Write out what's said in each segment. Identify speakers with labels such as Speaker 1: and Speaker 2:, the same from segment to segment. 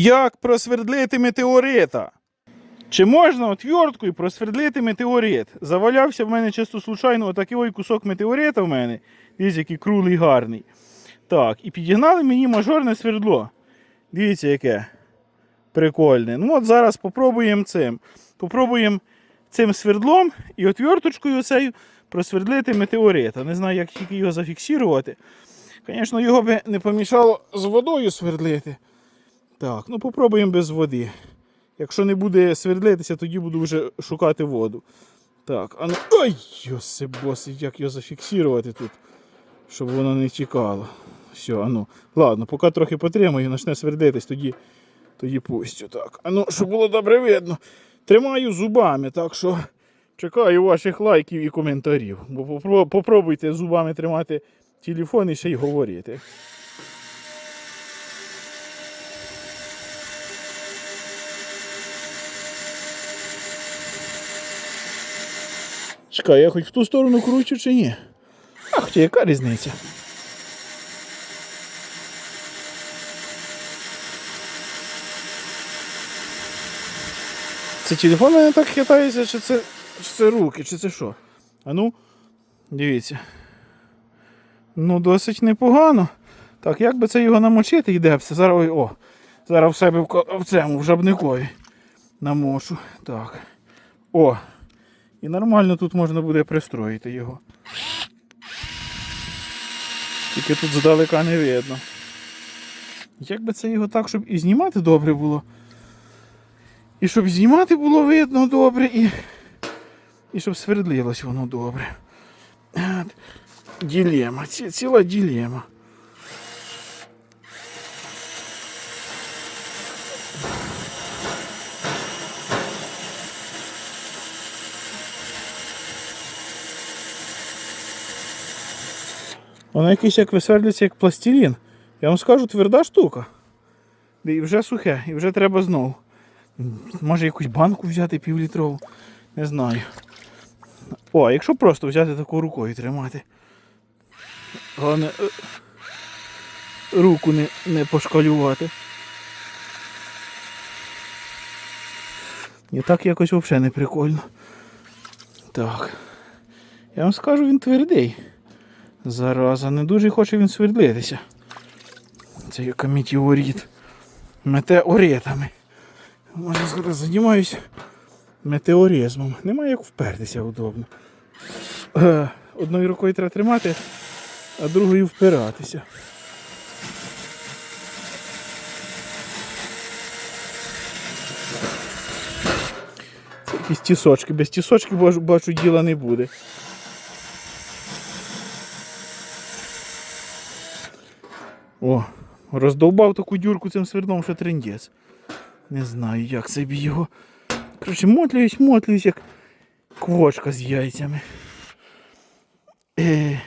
Speaker 1: Як просвердлити метеорита? Чи можна отверткою просвердлити метеорит? Завалявся в мене чисто случайно отакий ой кусок метеорита в мене. Дивіться, який круглий гарний. Так, і підігнали мені мажорне свердло. Дивіться, яке прикольне. Ну от зараз попробуємо цим. Попробуємо цим свердлом і отверточкою оцею просвердлити метеорита. Не знаю, як тільки його зафіксувати. Звісно, його би не помішало з водою свердлити. Так, ну попробуємо без води. Якщо не буде свердлитися, тоді буду вже шукати воду. Так, а ну. Ой, йосибоси, як його зафіксувати тут, щоб воно не тікало. Все, а ну. Ладно, поки трохи потримаю, почне свердитись, тоді, тоді пустю. Так. А ну, щоб було добре видно. Тримаю зубами, так що чекаю ваших лайків і коментарів. Бо попро- попробуйте зубами тримати телефон і ще й говорити. Чекай, я хоч в ту сторону кручу чи ні? А хоча яка різниця? Це телефон мене так хитається, чи це, чи це руки, чи це що? А ну, дивіться. Ну, досить непогано. Так, як би це його намочити йде все. Зараз о. Зараз в себе в, в цьому, в жабникові. Намошу. Так. О. І нормально тут можна буде пристроїти його. Тільки тут здалека не видно. Як би це його так, щоб і знімати добре було. І щоб знімати було видно добре, і, і щоб свердлилось воно добре. Ділема, ціла ділема. Воно якесь як висвердлюється, як пластилін. Я вам скажу, тверда штука. І вже сухе, і вже треба знову. Може якусь банку взяти півлітрову. Не знаю. О, а якщо просто взяти таку рукою тримати. Головне е, руку не, не пошкалювати. І так якось взагалі не прикольно. Так. Я вам скажу, він твердий. Зараза, не дуже хоче він свердлитися. Це як метеорит. Метеоритами. Може зараз займаюся метеоризмом. Немає як впертися удобно. Е, Одною рукою треба тримати, а другою впиратися. Якісь тісочки. Без тісочки бачу діла не буде. О, роздовбав таку дюрку цим свердлом, що трендець. Не знаю, як собі його. Коротше, мотлююсь, мотлююсь, як квочка з яйцями. Е.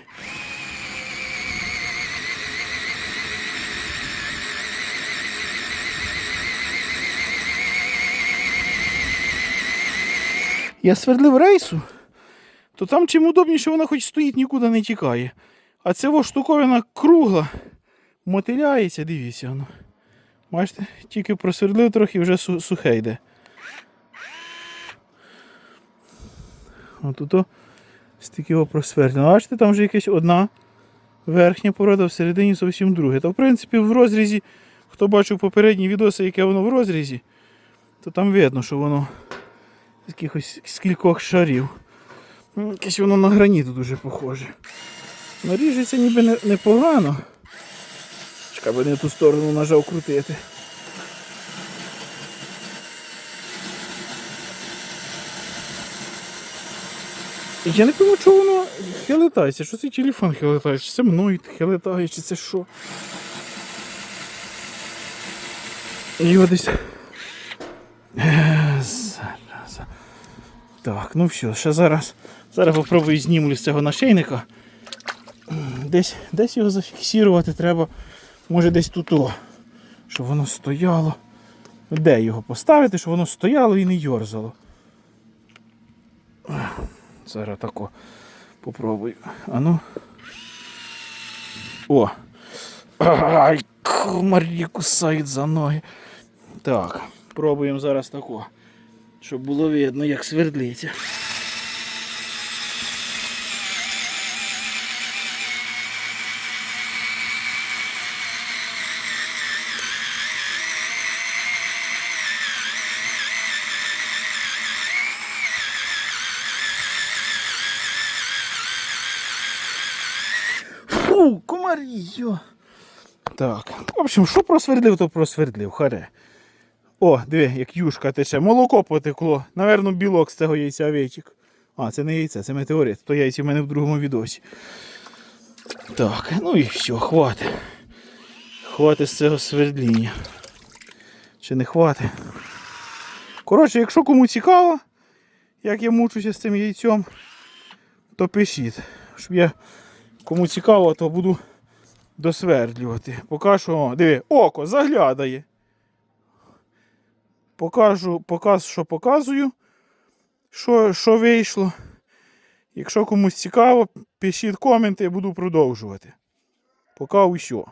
Speaker 1: Я свердлив рейсу, то там чим удобніше вона хоч стоїть, нікуди не тікає. А ця штуковина кругла, мотиляється, дивіться воно. Бачите, тільки просвердлив трохи вже су- сухе йде. От тут стільки його просвердлено. Бачите, там вже якась одна верхня порода, всередині зовсім друге. Та в принципі в розрізі, хто бачив попередні відоси, яке воно в розрізі, то там видно, що воно з якихось з кількох шарів. Ну, Якесь воно на граніт дуже похоже. Наріжеться ніби не- непогано. Чекай, не ту сторону нажав крутити. Я не пойму, чого воно хилитається. Що цей телефон хилитається? Чи це мною хилитає, чи це що? Його десь. Е, Зараза. Так, ну все, ще зараз. Зараз попробую знімлю з цього нашейника. Десь, десь його зафіксувати треба. Може десь тут, щоб воно стояло. Де його поставити, щоб воно стояло і не йорзало. Зараз тако попробую. А ну. О! Ай, комарі кусають за ноги. Так, пробуємо зараз тако, щоб було видно, як свердлиться. Комарі. Так. В общем, що просвердлив, то просвердлив, харе. О, диви, як юшка тече. Молоко потекло. Наверно, білок з цього яйця овечик. А, це не яйце, це метеорит. То яйці в мене в другому відосі. Так, ну і все, хватить. Хватить з цього свердління. Чи не хватить? Коротше, якщо кому цікаво, як я мучуся з цим яйцем, то пишіть. Щоб я кому цікаво, то буду досвердлювати. Поки що, о, диви, око заглядає. Покажу, показ, що показую, що, що вийшло. Якщо комусь цікаво, пишіть коменти, я буду продовжувати. Поки усьо.